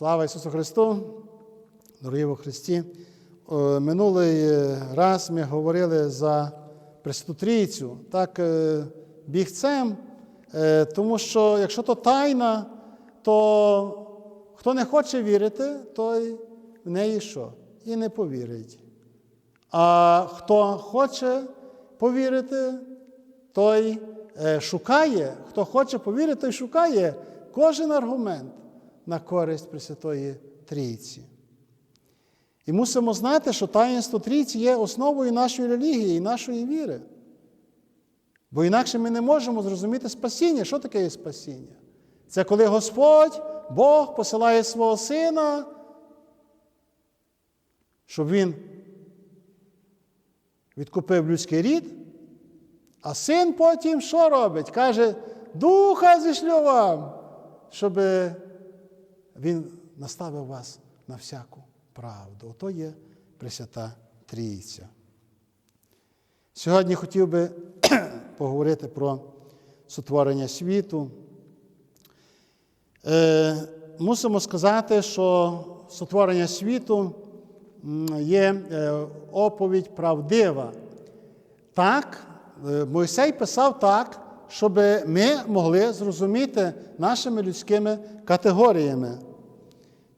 Слава Ісусу Христу! Дорогі во Христі! Е, Минулий раз ми говорили за Пресвяту Трійцю, так е, бігцем, е, тому що якщо то тайна, то хто не хоче вірити, той в неї що? І не повірить. А хто хоче повірити, той шукає, хто хоче повірити, той шукає кожен аргумент на користь Пресвятої Трійці. І мусимо знати, що таїнство Трійці є основою нашої релігії і нашої віри. Бо інакше ми не можемо зрозуміти спасіння. Що таке є спасіння? Це коли Господь, Бог посилає свого Сина, щоб Він відкупив людський рід, а син потім що робить? Каже, духа зішлю вам, щоб він наставив вас на всяку правду. Ото є Пресвята Трійця. Сьогодні хотів би поговорити про сотворення світу. Е, мусимо сказати, що сотворення світу є е, оповідь правдива. Так, е, Мойсей писав так, щоб ми могли зрозуміти нашими людськими категоріями.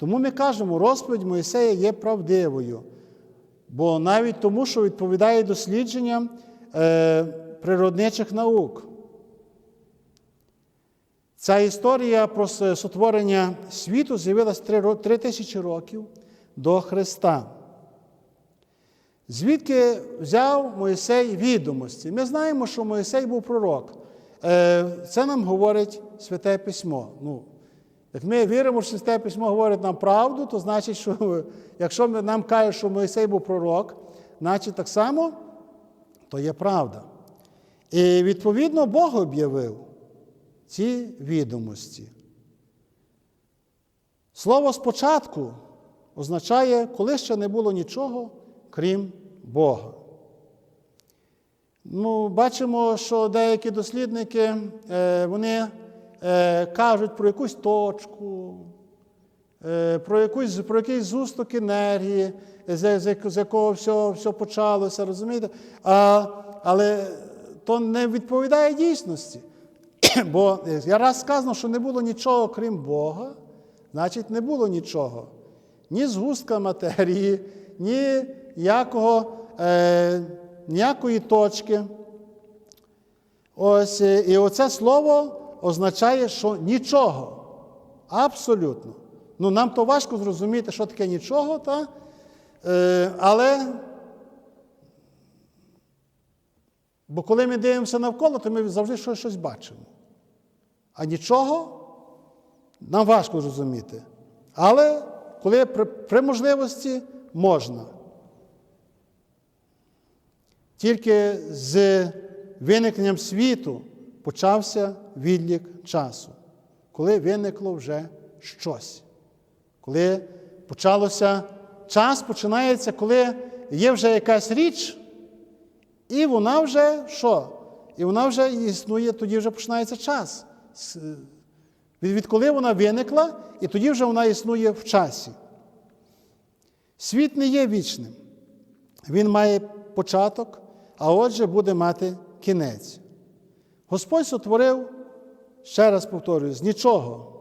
Тому ми кажемо, розповідь Моїсея є правдивою, бо навіть тому, що відповідає дослідженням е, природничих наук. Ця історія про сотворення світу з'явилася три тисячі років до Христа. Звідки взяв Моїсей відомості? Ми знаємо, що Моїсей був пророк. Це нам говорить Святе Письмо. Ну, Як ми віримо, що Святе Письмо говорить нам правду, то значить, що якщо нам кажуть, що Моїсей був пророк, значить так само то є правда. І відповідно Бог об'явив ці відомості. Слово спочатку означає, коли ще не було нічого, крім Бога. Ну, Бачимо, що деякі дослідники е, вони е, кажуть про якусь точку, е, про якусь, про якийсь зусток енергії, з, з, з якого все все почалося, розумієте? А, Але то не відповідає дійсності. Бо я раз сказано, що не було нічого, крім Бога, значить, не було нічого. Ні згустка матерії, ні якого, е, ніякої точки. Ось, І оце слово означає, що нічого. Абсолютно. Ну, Нам то важко зрозуміти, що таке нічого, та? Е, але. Бо коли ми дивимося навколо, то ми завжди щось, бачимо. А нічого нам важко зрозуміти. Але коли при, при можливості можна. Тільки з виникненням світу почався відлік часу, коли виникло вже щось. Коли почалося час починається, коли є вже якась річ, і вона вже що? І вона вже існує, тоді вже починається час. Відколи вона виникла, і тоді вже вона існує в часі. Світ не є вічним. Він має початок, а отже, буде мати кінець. Господь сотворив, ще раз повторюю, з нічого.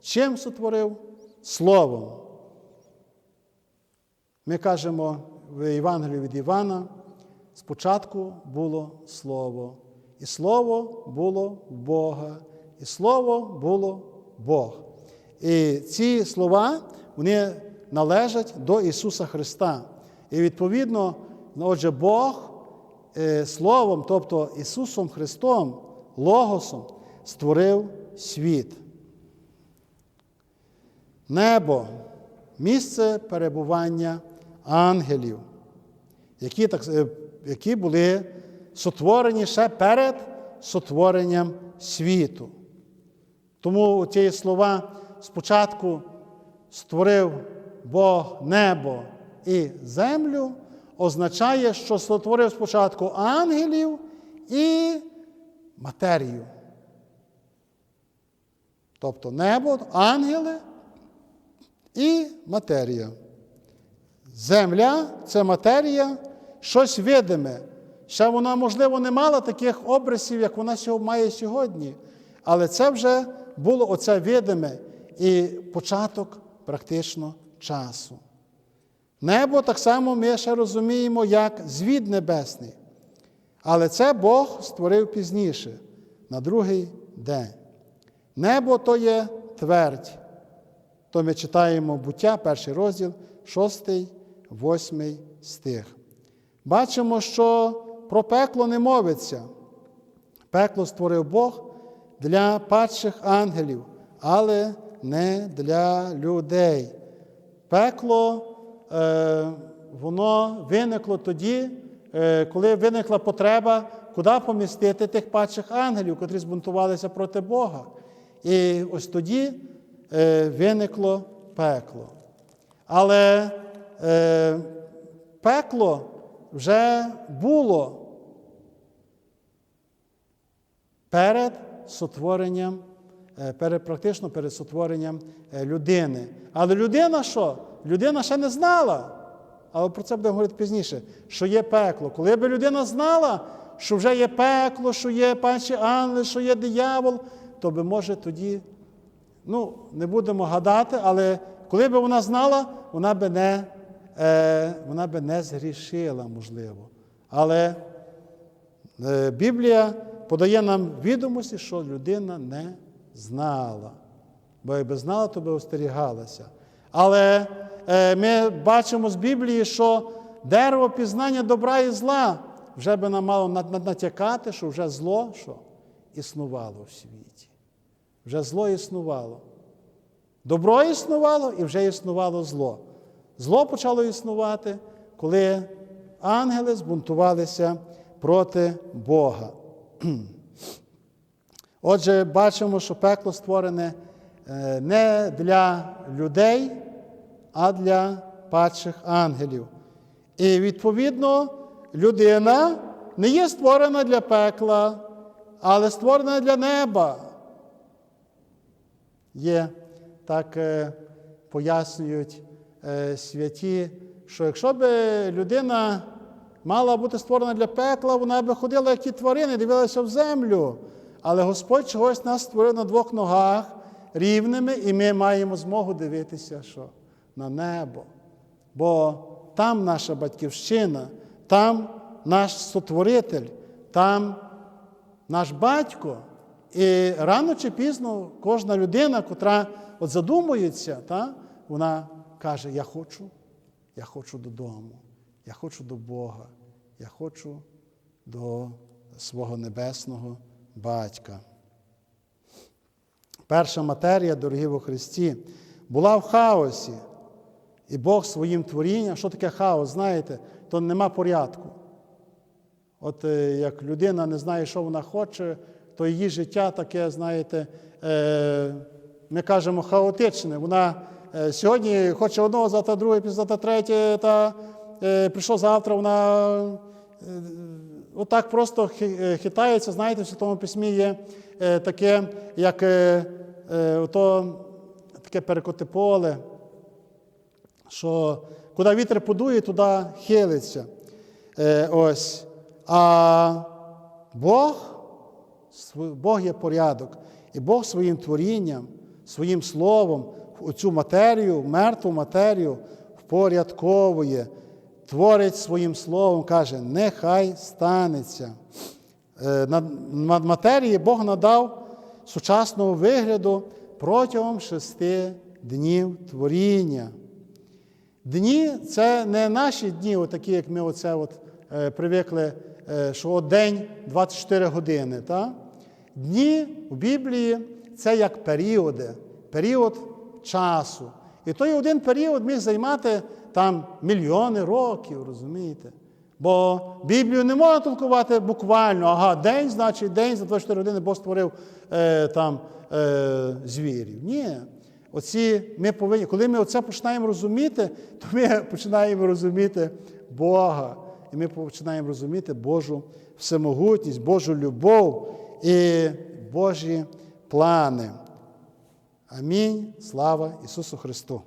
Чим сотворив? Словом. Ми кажемо в Євангелії від Івана, спочатку було Слово, і Слово було в Бога, і Слово було Бог. І ці слова, вони належать до Ісуса Христа. І відповідно, отже, Бог Словом, тобто Ісусом Христом, Логосом, створив світ. Небо місце перебування ангелів, які так, які були сотворені ще перед сотворенням світу. Тому ці слова спочатку створив Бог небо і землю, означає, що сотворив спочатку ангелів і матерію. Тобто небо, ангели, і матерія. Земля це матерія, щось видиме. Ще вона, можливо, не мала таких образів, як вона має сьогодні. Але це вже було оце видиме і початок практично часу. Небо так само ми ще розуміємо, як звід небесний. Але це Бог створив пізніше, на другий день. Небо то є твердь. То ми читаємо буття, перший розділ, шостий, восьмий стих. Бачимо, що про пекло не мовиться. Пекло створив Бог для падших ангелів, але не для людей. Пекло воно виникло тоді, е, коли виникла потреба, куди помістити тих падших ангелів, котрі збунтувалися проти Бога. І ось тоді е, виникло пекло. Але е, пекло вже було перед сотворенням, е, перед, практично перед сотворенням е, людини. Але людина що? Людина ще не знала. Але про це будемо говорити пізніше, що є пекло. Коли б людина знала, що вже є пекло, що є панчі ангели, що є диявол, то би, може, тоді, ну, не будемо гадати, але коли б вона знала, вона би не, е, вона би не згрішила, можливо. Але Е, Біблія подає нам відомості, що людина не знала. Бо якби знала, то би остерігалася. Але ми бачимо з Біблії, що дерево пізнання добра і зла вже би нам мало натякати, що вже зло що? існувало в світі. Вже зло існувало. Добро існувало і вже існувало зло. Зло почало існувати, коли ангели збунтувалися проти Бога. Отже, бачимо, що пекло створене е, не для людей, а для падших ангелів. І відповідно людина не є створена для пекла, але створена для неба. Є, так е, пояснюють е, святі, що якщо б людина мала бути створена для пекла, вона би ходила, як ті тварини, дивилася в землю. Але Господь чогось нас створив на двох ногах рівними, і ми маємо змогу дивитися що? На небо. Бо там наша батьківщина, там наш сотворитель, там наш батько. І рано чи пізно кожна людина, котра от задумується, та, вона каже: Я хочу, я хочу додому, я хочу до Бога, я хочу до свого небесного батька. Перша матерія, дорогі во Христі, була в хаосі. І Бог своїм творінням, що таке хаос, знаєте, то нема порядку. От е, як людина не знає, що вона хоче, то її життя таке, знаєте, е, ми кажемо хаотичне. Вона е, сьогодні хоче одного, завтра друге, післязавтра третє, та прийшов завтра, вона отак просто хитається. Знаєте, в Святому Письмі є таке, як ото, таке перекоти поле що куди вітер подує, туди хилиться. Е, ось. А Бог, Бог є порядок. І Бог своїм творінням, своїм словом цю матерію, мертву матерію впорядковує, творить своїм словом, каже, нехай станеться. Е, на матерії Бог надав сучасного вигляду протягом шести днів творіння. Дні це не наші дні, такі, як ми оце от, е, привикли, е, що день 24 години. Та? Дні у Біблії це як періоди, період часу. І той один період міг займати там мільйони років, розумієте? Бо Біблію не можна толкувати буквально, ага, день, значить день, за 24 години Бог створив е, там е, звірів. Ні. Оці ми повинні, коли ми оце починаємо розуміти, то ми починаємо розуміти Бога. І ми починаємо розуміти Божу всемогутність, Божу любов і Божі плани. Амінь. Слава Ісусу Христу!